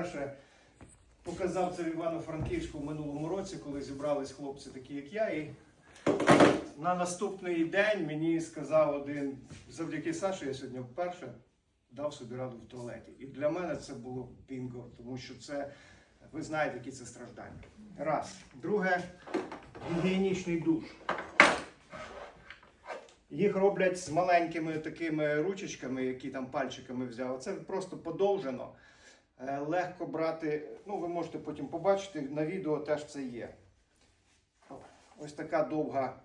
Перше, показав це в Івано-Франківську в минулому році, коли зібрались хлопці такі, як я. І на наступний день мені сказав один, завдяки Саші, я сьогодні вперше дав собі раду в туалеті. І для мене це було бінго, тому що це, ви знаєте, які це страждання. Раз. Друге, гігієнічний душ. Їх роблять з маленькими такими ручечками, які там пальчиками взяв. Це просто подовжено. Е, Легко брати, ну ви можете потім побачити, на відео теж це є. Ось така довга.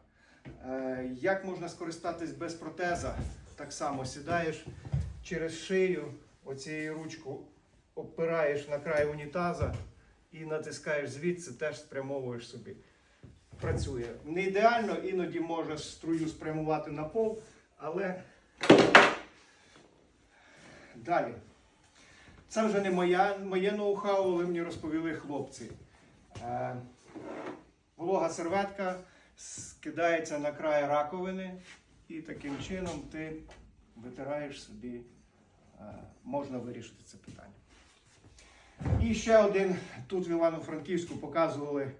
Е, Як можна скористатись без протеза? Так само сідаєш через шию, оцією ручку опираєш на край унітаза і натискаєш звідси, теж спрямовуєш собі. Працює. Не ідеально, іноді може струю спрямувати на пол, але далі. Це вже не моя, моє ноу-хау, але мені розповіли хлопці. Е, волога серветка скидається на край раковини, і таким чином ти витираєш собі, е, можна вирішити це питання. І ще один тут в Івано-Франківську показували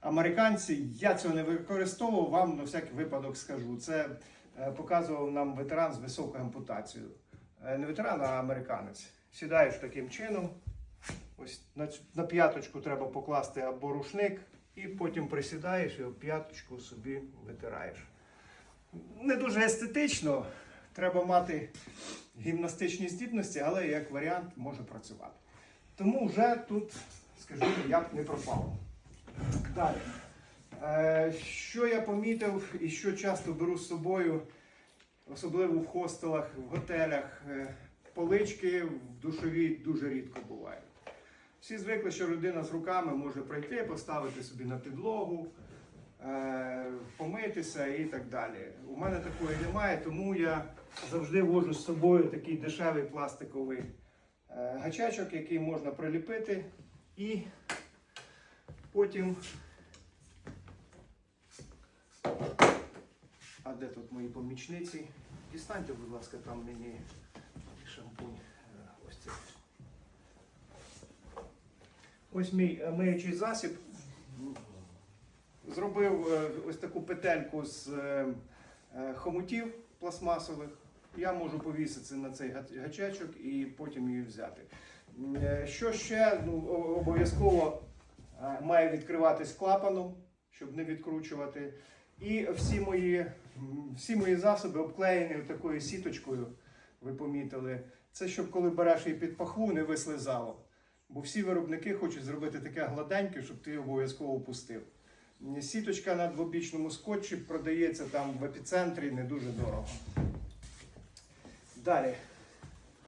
американці. Я цього не використовував, вам на всякий випадок скажу. Це е, показував нам ветеран з високою ампутацією. Е, Не ветеран, а американець. Сідаєш таким чином. Ось на, на п'яточку треба покласти або рушник, і потім присідаєш і п'яточку собі витираєш. Не дуже естетично, треба мати гімнастичні здібності, але як варіант може працювати. Тому вже тут, скажімо, я б не пропав. Далі. Е, що я помітив і що часто беру з собою, особливо в хостелах, в готелях, е, полички в душовій дуже рідко бувають. Всі звикли, що людина з руками може прийти, поставити собі на підлогу, е, помитися і так далі. У мене такої немає, тому я завжди вожу з собою такий дешевий пластиковий е, гачачок, який можна приліпити, і потім. А де тут мої помічниці? Дістаньте, будь ласка, там мені шампунь. Е, Ось це. Ось мій е, миючий засіб. Зробив е, ось таку петельку з хомутів пластмасових. Я можу повісити на цей гачечок і потім її взяти. Що ще Ну, обов'язково має відкриватись клапаном, щоб не відкручувати. І всі мої, всі мої засоби обклеєні такою сіточкою, ви помітили. Це щоб коли береш її під пахву, не вислизало. Бо всі виробники хочуть зробити таке гладеньке, щоб ти обов'язково пустив. Сіточка на двобічному скотчі продається там в епіцентрі не дуже дорого. Далі.